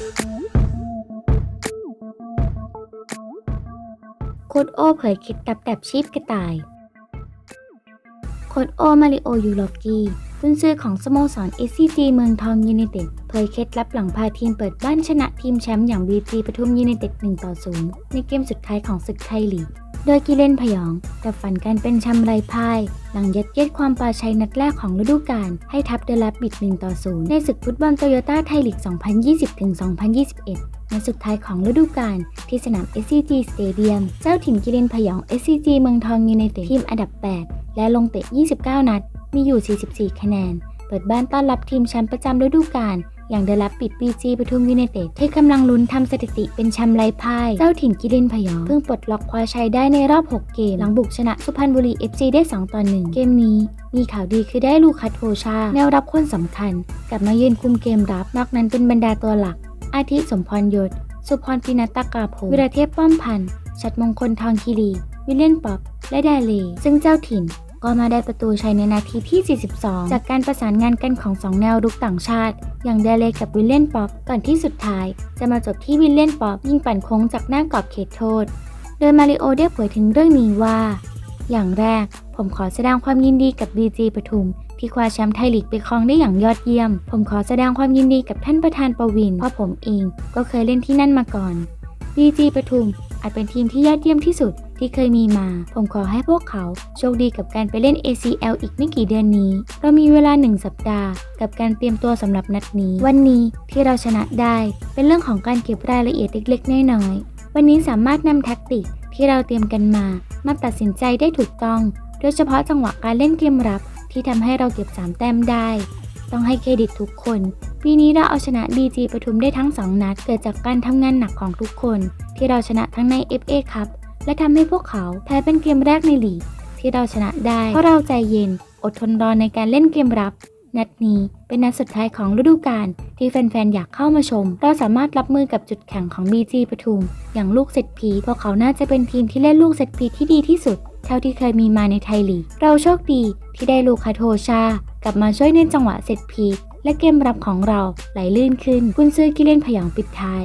โคดโอเผยเคล็ดลับแบบชีพกระต่าย โคดโอมาริโอยูโรกีกุนซื้อของสโมสร SCG เมืองทองยูเนเต็ด เผยเคล็ดลับหลังพาทีมเปิดบ้านชนะทีมแชมป์อย่าง BG ปทุมยูไนเต็ด1ต่อ0ในเกมสุดท้ายของศึกไทยลีก โดยกิเลนพยองกับฝันการเป็นแชมป์ไรพาย หลังยัดเยียดความปราชัยนัดแรกของฤดูกาลให้ทัพเดลับบิด1ต่อ0ในศึกฟุตบอลโตโยต้าไทยลีก 2020-2021ในสุดท้ายของฤดูกาลที่สนาม SCG Stadium เจ้าถิ่นกิเลนพยอง SCG เมืองทองยูไนเต็ดทีมอันดับ 8 และลงเตะ 29 นัด มีอยู่ 44 คะแนน เปิดบ้านต้อนรับทีมแชมป์ประจำฤดูกาล อย่างเดลับปิด BG ปทุมยูไนเต็ดที่กำลังลุ้นทำสถิติเป็นแชมป์ไร้พ่าย เจ้าถิ่นกิเลนพยองเพิ่งปลดล็อกคว้าชัยได้ในรอบ 6 เกม หลังบุกชนะสุพรรณบุรี FC ได้ 2 ต่อ 1 เกมนี้ มีข่าวดีคือได้ลูคัสโทชา แนวรับคนสำคัญกลับมายืนคุมเกมรับ นอกนั้นเป็นบรรดาตัวหลัก อาทิสมพรยศ สุพรปินัตตากาโพวิรเทพป้อมพันธ์ชัดมงคลทองคีรี วิลเลียนป๊อปและดาเลซึ่งเจ้าถิ่น ก็มาได้ประตูชัยในนาทีที่ 42 จากการประสานงานกันของสองแนวรุกต่างชาติ อย่างเดเลกับวิลเลียนป๊อปก่อนที่สุดท้าย จะมาจบที่วิลเลียนป๊อปยิงปั่นโค้งจากหน้ากรอบเขตโทษ โดยมาริโอได้เผยถึงเรื่องนี้ว่า อย่างแรกผมขอแสดงความยินดีกับ BG ปทุมที่คว้าแชมป์ไทยลีกไปครองได้อย่างยอดเยี่ยม ผมขอแสดงความยินดีกับท่านประธานประวินเพราะผมเองก็เคยเล่นที่นั่นมาก่อน BG ปทุม อาจเป็นทีมที่ยอดเยี่ยมที่สุดที่เคยมีมา ผมขอให้พวกเขาโชคดีกับการไปเล่น ACL อีกไม่กี่เดือนนี้ เรามีเวลาหนึ่งสัปดาห์ กับการเตรียมตัวสำหรับนัดนี้ วันนี้ที่เราชนะได้ เป็นเรื่องของการเก็บรายละเอียดเล็กๆ น้อยๆ วันนี้สามารถนำแท็กติกที่เราเตรียมกันมา มาตัดสินใจได้ถูกต้อง โดยเฉพาะจังหวะการเล่นเกมรับ ที่ทำให้เราเก็บ 3 แต้มได้ต้องให้เครดิตทุกคน ปีนี้เราเอาชนะ BG ปทุมได้ทั้ง 2 นัด เกิดจากการทำงานหนักของทุกคน ที่เราชนะทั้งใน FA ครับและทำให้พวกเขาแพ้เป็นเกมแรกในลีกที่เราชนะได้เพราะเราใจเย็น อดทนรอในการเล่นเกมรับ นัดนี้เป็นนัดสุดท้ายของฤดูกาลที่แฟนๆ อยากเข้ามาชม เราสามารถรับมือกับจุดแข็งของ BG ปทุม อย่างลูกเซตพีเพราะเขาน่าจะเป็นทีมที่เล่นลูกเซตพีที่ดีที่สุด เท่าที่เคยมีมาในไทยลีกเราโชคดีที่ได้ลูคาโทชากลับมาช่วยเน้นจังหวะเซตพีและเกมรับของเราไหลลื่นขึ้นกุนซือกิเลนพยองปิดท้าย